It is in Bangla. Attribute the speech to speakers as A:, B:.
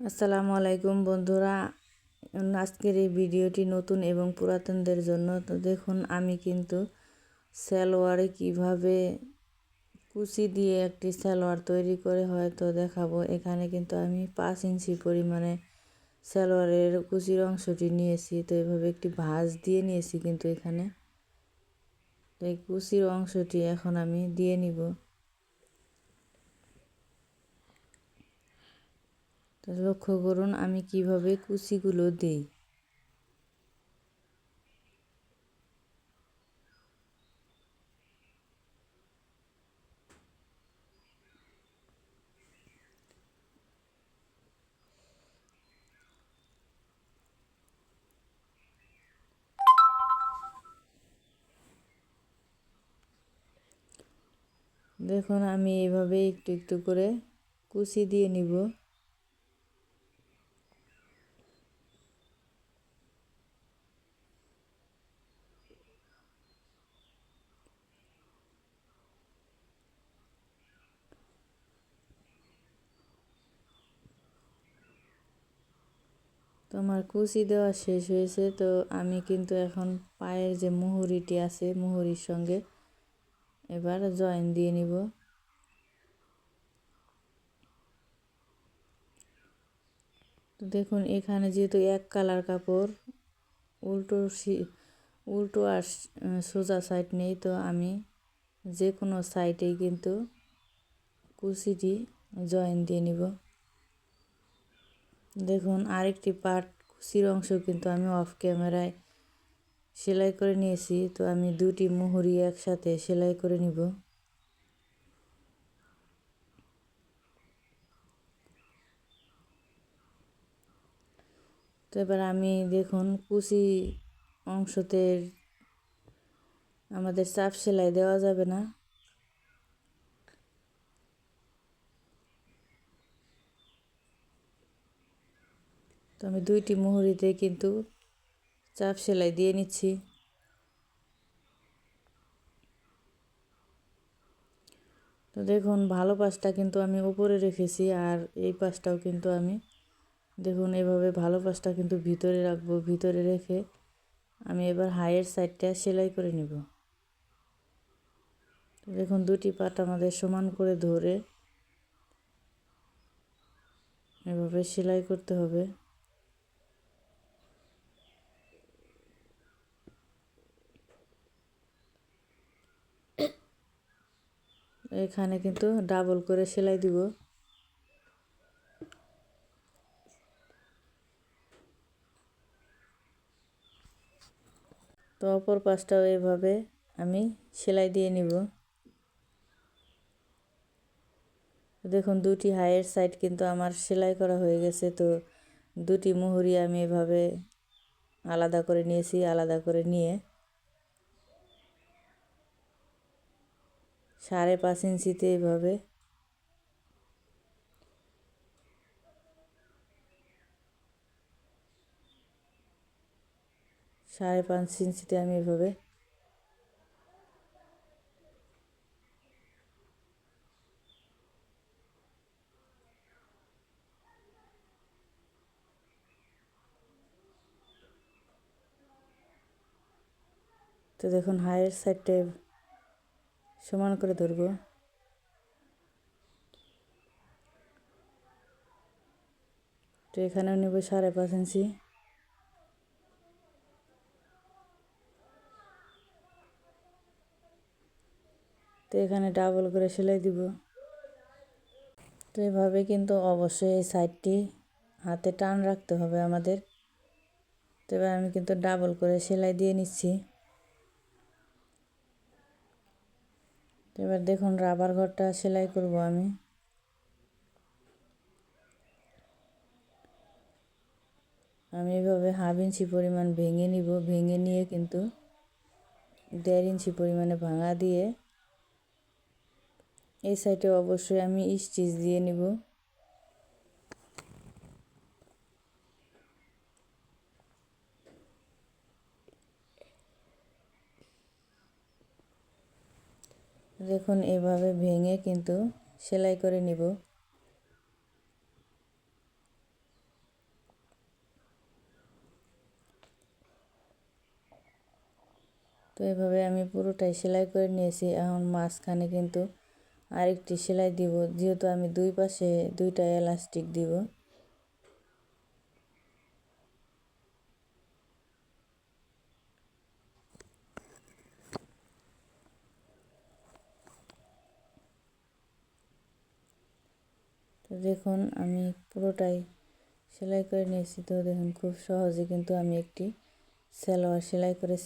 A: আসসালামু আলাইকুম বন্ধুরা। আজকের এই ভিডিওটি নতুন এবং পুরাতনদের জন্য। তো দেখুন, আমি কিন্তু সালোয়ারে কীভাবে কুচি দিয়ে একটি সালোয়ার তৈরি করে হয়তো দেখাবো। এখানে কিন্তু আমি পাঁচ ইঞ্চি পরিমাণে সালোয়ারের কুচির অংশটি নিয়েছি। তো এভাবে একটি ভাঁজ দিয়ে নিয়েছি কিন্তু এখানে। তো এই কুচির অংশটি এখন আমি দিয়ে নিব। তো লক্ষ্য করুন আমি কীভাবে কুচিগুলো দিই। দেখুন আমি এভাবে একটু একটু করে কুচি দিয়ে নিব। তো আমার কুচি দেওয়া শেষ হয়েছে, তো আমি কিন্তু এখন পায়ের যে মুহুরিটি আছে, মুহুরির সঙ্গে এবার জয়েন দিয়ে নিব। তো দেখুন, এখানে যেহেতু এক কালার কাপড়, উল্টো উল্টো আর সোজা সাইড নেই, তো আমি যে কোনো সাইডেই কিন্তু কুচিটি জয়েন দিয়ে নিব। দেখুন, আরেকটি পার্ট কুচির অংশ কিন্তু আমি অফ ক্যামেরায় সেলাই করে নিয়েছি, তো আমি দুটি মুহুরি একসাথে সেলাই করে নিব। তো এবার আমি দেখুন কুচি অংশতে আমাদের চাপ সেলাই দেওয়া যাবে না। তো আমি দুইটি মুহুরিতে কিন্তু চাপ সেলাই দিয়ে নিচ্ছি। তো দেখুন, ভালো পাশটা কিন্তু আমি উপরে রেখেছি আর এই পাশটাও কিন্তু আমি, দেখুন, এভাবে ভালো পাশটা কিন্তু ভিতরে রাখব, ভিতরে রেখে আমি এবার হাইয়ের সাইডটা সেলাই করে নিব। দেখুন, দুটি পাট আমাদের সমান করে ধরে এভাবে সেলাই করতে হবে। এখানে কিন্তু ডাবল করে সেলাই দিব। তো অপর পাশটাও এভাবে আমি সেলাই দিয়ে নিব। দেখুন, দুটি হাইয়ের সাইড কিন্তু আমার সেলাই করা হয়ে গেছে, তো দুটি মুহুরি আমি এভাবে আলাদা করে নিয়েছি, আলাদা করে নিয়ে সাড়ে পাঁচ ইঞ্চিতে এভাবে। সাড়ে পাঁচ ইঞ্চিতে আমি এভাবে। তো দেখুন হাইয়ের সাইডটা সমান করে ধরব। তো এখানেও নেব সাড়ে পাঁচ ইঞ্চি। তো এখানে ডাবল করে সেলাই দিব। তো এভাবে কিন্তু অবশ্যই এই সাইডটি হাতে টান রাখতে হবে আমাদের। তো এবার আমি কিন্তু ডাবল করে সেলাই দিয়ে নিচ্ছি। এবার দেখুন রাবার ঘরটা সেলাই করব আমি। আমি এভাবে হাফ ইঞ্চি পরিমাণ ভেঙে নিব। ভেঙে নিয়ে কিন্তু দেড় ইঞ্চি পরিমাণে ভাঙা দিয়ে এই সাইডে অবশ্যই আমি স্টিচ দিয়ে নিব। দেখুন, এভাবে ভেঙে কিন্তু সেলাই করে নিব। তো এভাবে আমি পুরোটাই সেলাই করে নিয়েছি। এখন মাঝখানে কিন্তু আরেকটি সেলাই দিব, যেহেতু আমি দুই পাশে দুইটা এলাস্টিক দিব। তো দেখুন, আমি পুরোটাই সেলাই করে নিয়েছি। তো দেখুন, খুব সহজে কিন্তু আমি একটি সালোয়ার সেলাই করেছি।